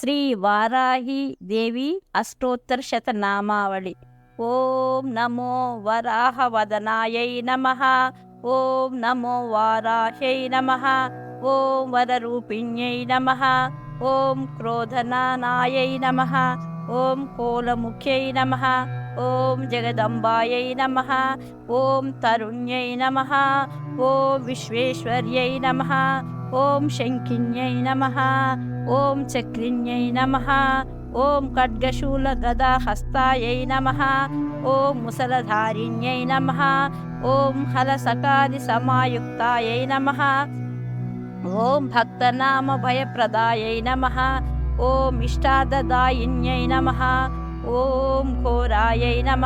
శ్రీ వారాహి దేవి అష్టోత్తర శతనామావళి ఓం నమో వరాహవదనాయై నమ. ఓం నమో వారాహ్యై నమ. ఓం వరరూపిణ్యై నమ. ఓం క్రోధనానాయై నమ. ఓం కోలముఖ్యై నమ. ఓం జగదంబాయై నమ. ఓం తరుణ్యై నమ. ఓం విశ్వేశ్వర్యై నమ. ఓం శంకిన్యై నమ. ఓం చక్రిణ్యై నమ. ఓం ఖడ్గశూల గదా హస్తాయై నమ. ఓం ముసలధారిణ్యై నమ. ఓం హలసకాది సమాయుక్తాయై నమ. ఓం భక్తనామ భయప్రదాయై నమ. ఓం ఇష్టాదదాయిన్యై నమ. ఓం ఘోరాయై నమ.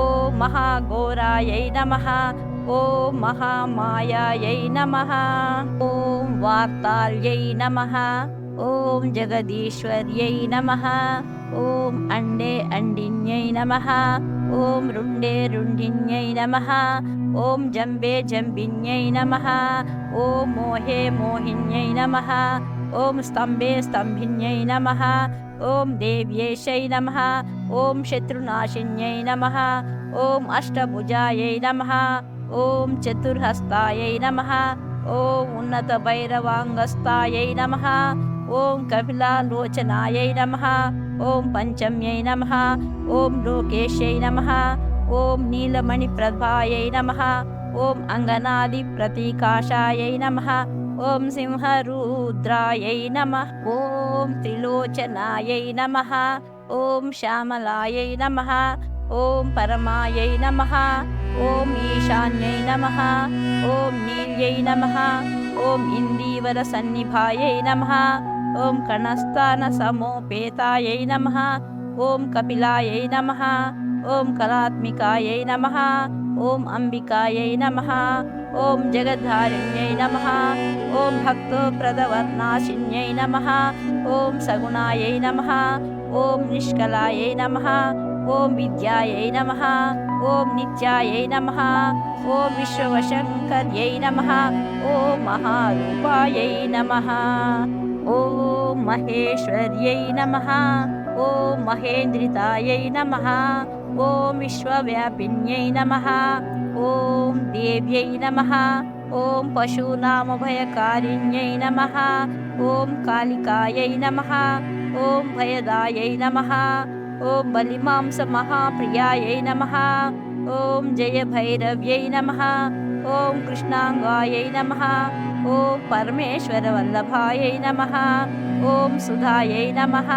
ఓం మహాఘోరాయై నమ. ॐ महामायायै नमः ॐ वार्ताल्यै नमः ॐ जगदीश्वर्यै नमः ॐ अण्डे अण्डिन्यै नमः ॐ रुण्डे रुण्डिन्यै नमः ॐ जम्बे जम्बिन्यै नमः ॐ मोहे मोहिन्यै नमः ॐ स्तम्भे स्तम्भिन्यै नमः ॐ देव्येशै नमः ॐ शत्रुनाशिन्यै नमः ॐ अष्टभुजायै नमः ఓం చతుర్హస్తాయై నమ. ఓం ఉన్నత భైరవాంగస్తాయై నమ. ఓం కపిలాలోచనాయై నమ. ఓం పంచమ్యై నమ. ఓం లోకేశై నమ. ఓం నీలమణిప్రభాయై నమ. ఓం అంగనాది ప్రతీకాశాయై నమ. ఓం సింహరుద్రాయై నమ. ఓం త్రిలోచనాయై నమ. ఓం శ్యామలాయై నమ. ॐ परमायै नमः ॐ ईशान्यै नमः ॐ नील्यै नमः ॐ इन्दीवरसन्निभायै नमः ॐ कणस्थानसमोपेतायै नमः ॐ कपिलायै नमः ॐ कलात्मिकायै नमः ॐ अम्बिकायै नमः ॐ जगद्धारिण्यै नमः ॐ भक्तोप्रदवर्णाशिन्यै नमः ॐ सगुणायै नमः ॐ निष्कलायै नमः ओम विद्याय नम ओम निय नम ओम विश्वशंकर नम ओम महारूपा नम ओम महेश्वर नम ओम महेन्द्रिताय नम ओम विश्वव्यापिन्य नम ओम देव्य नम ओम पशूनामभयकारिण्य नम ओम कालिकाय नम ओम भयदाय नम ॐ बलिमांसमहाप्रियायै नमः ॐ जयभैरव्यै नमः ॐ कृष्णाङ्गायै नमः ॐ परमेश्वरवल्लभायै नमः ॐ सुधायै नमः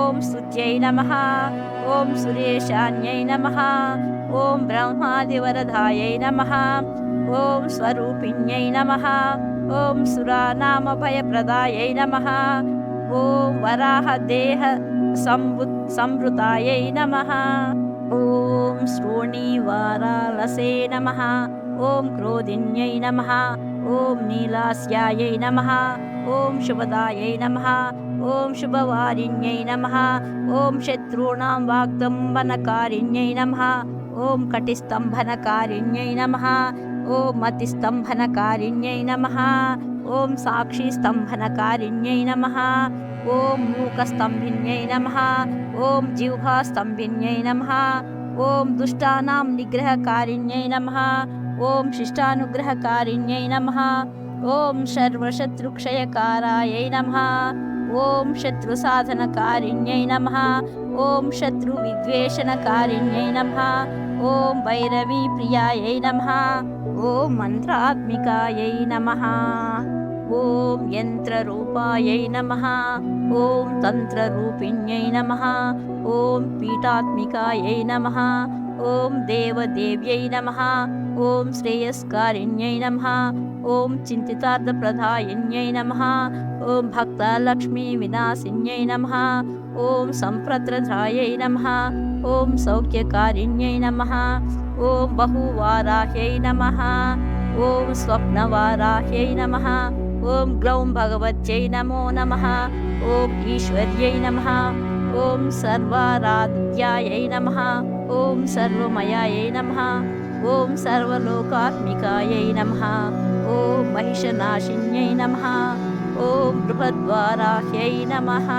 ॐ स्तुत्यै नमः ॐ सुरेशान्यै नमः ॐ ब्रह्मादिवरधायै नमः ॐ स्वरूपिण्यै नमः ॐ सुरानामभयप्रदायै नमः वराह देह सम्बु संवृताय नमः। ॐ श्रोणीवारालसे नमः। ॐ क्रोधिन्यै नमः। ॐ नीलास्यायै नमः। ॐ शुभदायै नमः। ॐ शुभवारिण्यै नमः। ॐ शत्रूणां वाग्दम्बनकारिण्यै नमः। ॐ कटिस्तम्भनकारिण्यै नमः। ॐ मतिस्तम्भनकारिण्यै नमः। ॐ साक्षिस्तम्भनकारिण्यै नमः। ॐ नम नमः। ॐ नम नमः। ॐ दुष्टानां निग्रहकारिण्यै नमः। ॐ शिष्टानुग्रहकारिण्यै नमः। ॐ सर्वशत्रुक्षयकारायै नमः। ॐ नम। ओं ॐ नम। ओं वैरवी भैरवीप्रियायै नम। ओं मन्त्रात्मिकायै नमः। ఓం మంత్రాత్మికాయై నమ ఓం యంత్రరూపాయై నమ ఓం తంత్రరూపిణ్యై నమ ఓం పీఠాత్మికాయై నమ ఓం దేవదేవ్యై నమ ఓం శ్రేయస్కారిణ్యై నమ ఓం చింతితార్థప్రదాయిన్యై నమ ఓం భక్తలక్ష్మీ వినాశిన్యై నమ ఓం సంప్రత్రధాయై నమ ఓం సౌఖ్యకారిణ్యై నమ ఓం బహువారాహ్యై నమ ఓం స్వప్నవారాహ్యై నమ ॐ ग्लौं भगवत्यै नमो नमः। ॐ ईश्वर्यै नमः। ॐ सर्वाराध्यायै नमः। ॐ सर्वमयायै नमः। ॐ सर्वलोकात्मिकायै नमः। ॐ महिषनाशिन्यै नमः। ॐ बृहद्वाराह्यै नमः।